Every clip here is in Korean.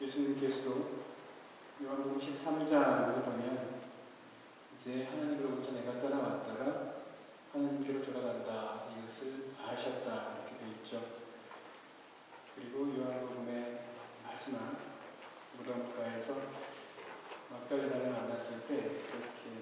예수님께서도 요한복음 13장을 보면 이제 하나님으로부터 내가 떠나왔다가 하나님께로 돌아간다 이것을 아셨다 이렇게 되어 있죠. 그리고 요한복음의 마지막 무덤가에서 막달레나를 만났을 때 이렇게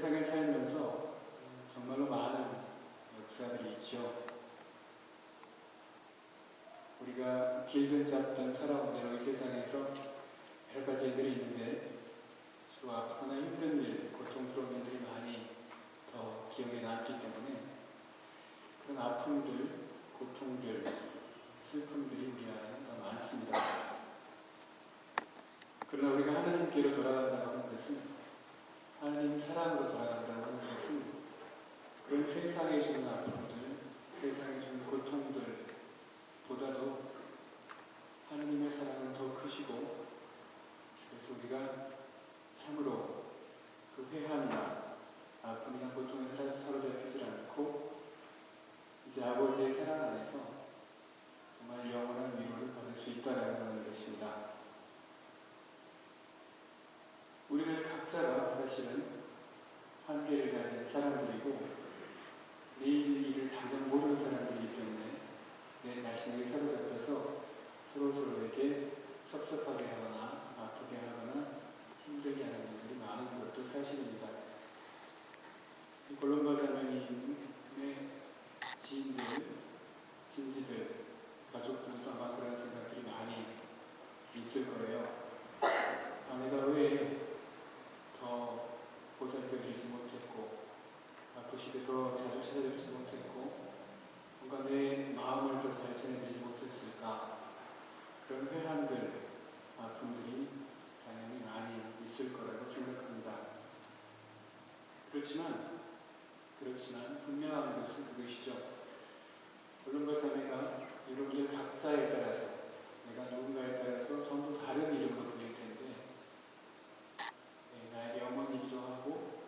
세상에 살면서 정말로 많은 역사들이 있죠. 우리가 길든 잡든 살아온다는 이 세상에서 여러 가지 일들이 있는데 또 아프거나 힘든 일, 고통스러운 일들이 많이 더 기억에 남기 때문에 그런 아픔들, 고통들, 슬픔들이 우리 안에 더 많습니다. 그러나 우리가 하나님께로 돌아간다고 하는 것은 하나님 사랑으로 돌아간다고 하는 것은 그런 세상에 주는 아픔들, 세상에 주는 고통들보다도 하나님의 사랑은 더 크시고 그래서 우리가 참으로 그 회한이나 아픔이나 고통에 사로잡히지 않고 이제 아버지의 사랑 안에서 정말 영원한 위로를 받을 수 있다라는 하는 것입니다. 우리를 각자가 사실은 한계를 가진 사람들이고 내일 일을 당장 모르는 사람들이기 때문에 내 자신에게 사로잡혀서 서로서로에게 섭섭하게 하거나 아프게 하거나 힘들게 하는 일들이 많은 것도 사실입니다. 이 골룸바 자매님의 지인들, 친지들, 가족들도 아마 그런 생각들이 많이 있을 거예요. 아내가 왜 더 보살펴드리지 못했고 아프실 때더 자주 찾아뵙지 못했고 뭔가 내 마음을 더 잘 전해드리지 못했을까 그런 회한들, 아픔들이 당연히 많이 있을 거라고 생각합니다. 그렇지만 그렇지만 분명한 것은 그것이죠. 사매가 여러분들 각자에 따라서 내가 누군가에 따라서 전부 다른 이름으로 불릴 텐데 네, 나에게 어머니이기도 하고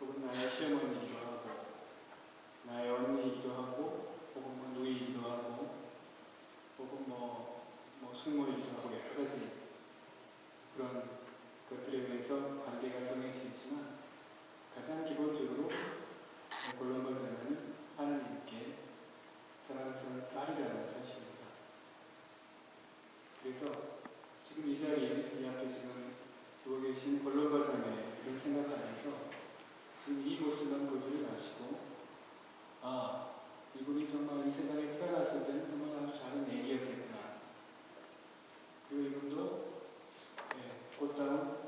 혹은 나의 시어머니이기도 하고 나의 언니이기도 하고 혹은 뭐 누이이기도 하고 혹은 뭐, 뭐 숙모이기도 하고 여러 가지 그런 것들에 의해서 관계가 정해져 있지만 가장 기본적으로 골로버서는 하나님께 사랑스러운 딸이라는 사실입니다. 그래서 지금 이 자리에 이 앞에 지금 두고 계신 골로버서의 이런 생각 안에서 지금 이 모습만 보지를 마시고 아 이분이 정말 이 세상에 태어났을 때는 정말 아주 작은 애기였겠구나. 그리고 이분도 예, 꽃다운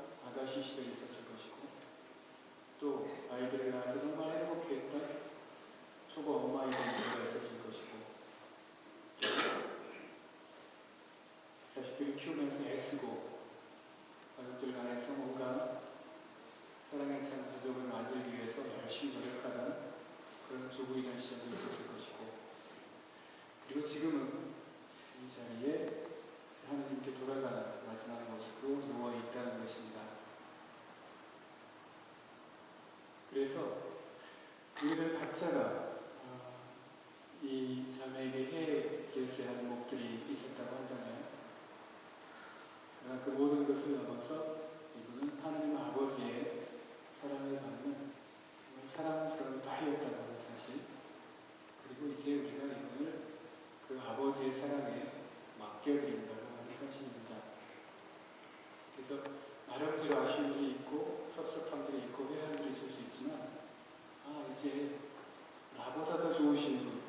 아가씨 시절에 있었을 것이고 또 아이들을 낳아서 정말 행복했던 초보 엄마의 문제가 있었을 것이고 자식들을 키우면서 애쓰고 가족들 간에서 뭔가 사랑의 참 가족을 만들기 위해서 열심히 노력하던 그런 주부이던 시절도 있었을 것이고 그리고 지금은 이 자리에 하나님께 돌아가는 마지막 모습으로 누워 있다는 것입니다. 그래서 우리들 각자가 어, 이 자매에게 해결해야 하는 목들이 있었다고 한다면 그러나 그 모든 것을 넘어서 이분은 하나님 아버지의 사랑을 받는 사랑스러운 딸이었다는 사실 그리고 이제 우리가 이분을 그 아버지의 사랑에 맡겨드린다고 하는 사실입니다. 그래서 나름대로 아쉬움이 있고 섭섭함들이 있고 회한들이 있을 수 있지만 아 이제 나보다 더 좋으신 분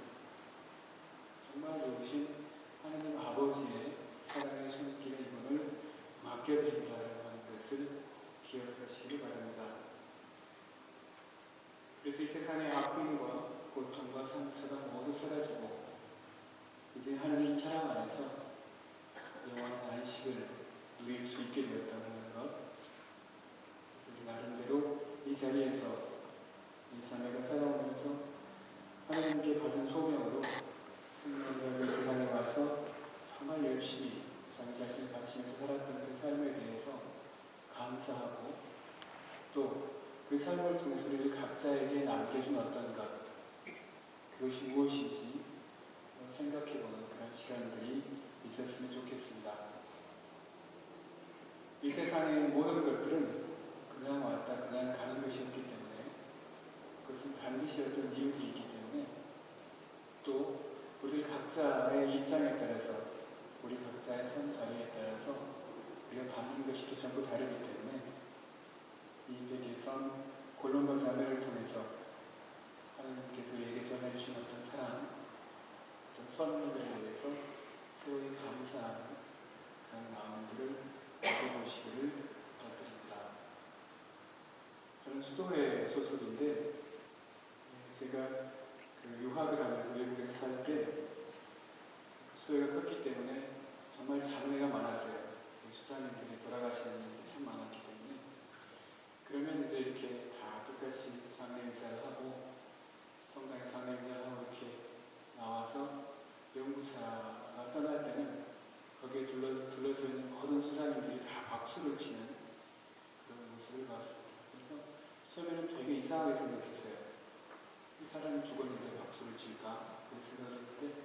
정말 좋으신 하나님 아버지의 사랑의 손길에 이분을 맡겨드린다라고 하는 것을 기억하시기 바랍니다. 그래서 이 세상의 아픔과 고통과 상처가 모두 사라지고 이제 하나님 사랑 안에서 영원한 안식을 누릴 수 있게 되었다는 것. 나름대로 이 자리에서 이 자매가 살아오면서 하나님께 받은 소명으로 이 세상에 와서 정말 열심히 자기 자신을 바치면서 살았던 그 삶에 대해서 감사하고 또 그 삶을 통해서 우리 각자에게 남겨준 어떤 것 그것이 무엇인지 생각해보는 그런 시간들이 있었으면 좋겠습니다. 이 세상의 모든 것들은 그냥 왔다 그냥 가는 것이었기 때문에 그것은 반드시 어떤 이유가 있기 때문에 또 우리 각자의 입장에 따라서 우리 각자의 선 자리에 따라서 우리가 받는 것이 또 전부 다르기 때문에 이 백에선 골룸바 자매를 통해서 하나님께서 우리에게 전해주신 어떤 사랑, 어떤 선물에 대해서 소위 마음들을 가져보시기를 부탁드립니다. 저는 수도회 소속인데 예, 제가 그 유학을 하면서 외국에 살 때 수도회가 컸기 때문에 정말 장례가 많았어요. 수사님들이 돌아가시는 일이 참 많았기 때문에 그러면 이제 이렇게 다 똑같이 장례 인사를 하고 성당에 장례 인사를 하고 이렇게 나와서 연구차가 떠날 때는 거기에 둘러, 둘러서 있는 모든 수사님들이 다 박수를 치는 그런 모습을 봤습니다. 그래서 처음에는 되게 이상하게 생각했어요. 이 사람이 죽었는데 박수를 칠까? 그런 생각을 했는데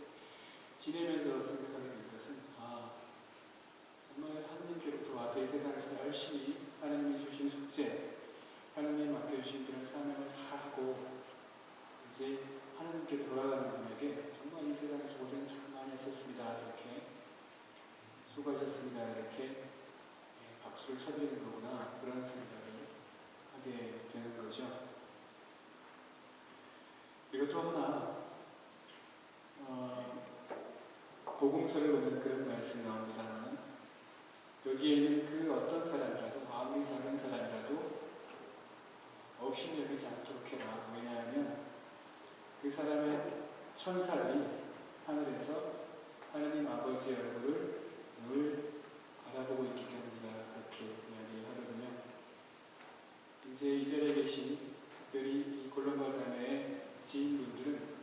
지내면서 생각하게 된 것은 아 정말 하나님께로부터 와서 이 세상에서 열심히 하나님이 주신 숙제 하나님이 맡겨주신 그런 사명을 다 하고 이제 하나님께 돌아가는 분에게 정말 이 세상에서 고생 참 많이 하셨습니다. 이렇게 수고하셨습니다. 이렇게 예, 박수를 쳐드리는 거구나. 그런 생각을 하게 되는 거죠. 또 하나, 어, 복음서를 보면 그런 말씀이 나옵니다. 여기에 있는 그 어떤 사람이라도, 아무리 작은 사람이라도 없이 여기지 않도록 해라. 왜냐하면 그 사람의 천사들이 하늘에서 하나님 아버지의 얼굴을 늘 바라보고 있기 때문이다. 그렇게 이야기하거든요. 이제 이 자리에 계신 특별히 이 골로마 자매의 지인분들은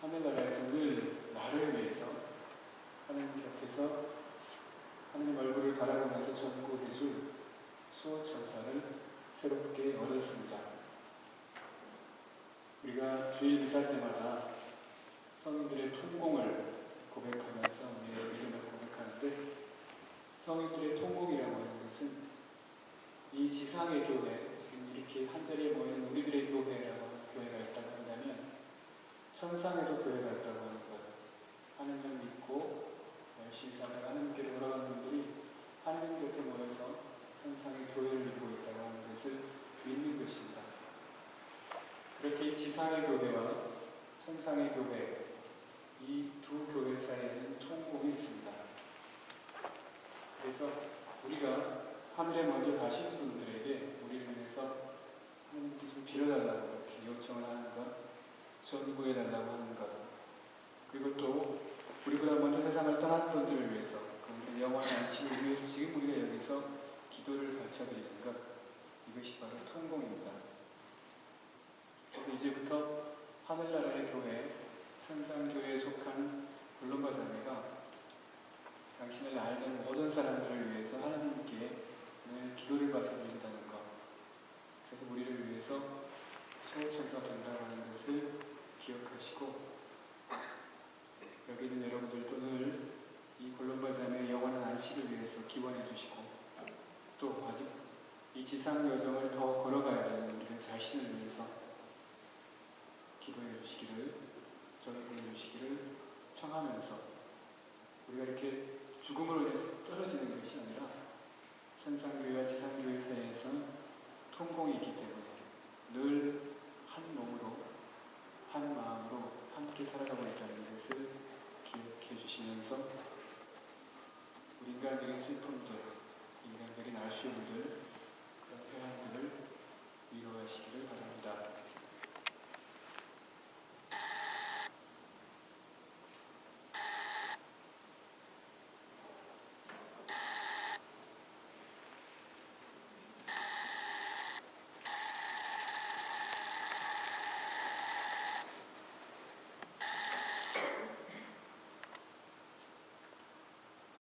하늘나라에서 늘 나를 위해서 하나님 곁에서 하나님 얼굴을 바라보면서 전국해줄 수호천사를 새롭게 얻었습니다. 주일 미사 때마다 성인들의 통공을 고백하면서 우리의 믿음을 고백하는데 성인들의 통곡이라고 하는 것은 이 지상의 교회, 지금 이렇게 한자리에 모이는 우리들의 교회라고 교회가 있다고 한다면 천상에도 교회가 있다고 하는 것. 하나님을 믿고 열심히 살아가 하나님께 돌아가는 분들이 하나님 곁에 모여서 천상의 교회를 이루고 있다고 하는 것을 믿는 것입니다. 그렇게 이 지상의 교회와 천상의 교회, 이 두 교회 사이에는 통곡이 있습니다. 그래서 우리가 하늘에 먼저 가시는 분들에게 우리를 위해서 하나님께 좀 빌어달라고 이렇게 요청을 하는 것, 전구해달라고 하는 것, 그리고 또 우리보다 먼저 세상을 떠난 분들을 위해서 그분들의 영원한 안식을 위해서 지금 우리가 여기서 기도를 바쳐드리는 것, 이것이 바로 통공입니다. 그래서 이제부터 하늘나라의 교회, 천상교회에 속한 블룸바 자매가 당신을 알는 모든 사람들을 위해서 하나님께 늘 기도를 바쳐드린다는 것. 그래서 우리를 위해서 수호천사 된다고 하는 것을 기억하시고 여기 있는 여러분들도 늘 이 골룸바 자매의 영원한 안식을 위해서 기원해 주시고 또 아직 이 지상 여정을 더 걸어가야 되는 우리들 자신을 위해서 기도해 주시기를 전해 주시기를 청하면서 우리가 이렇게 죽음으로 인해서 떨어지는 것이 아니라 천상교회와 지상교회 사이에서는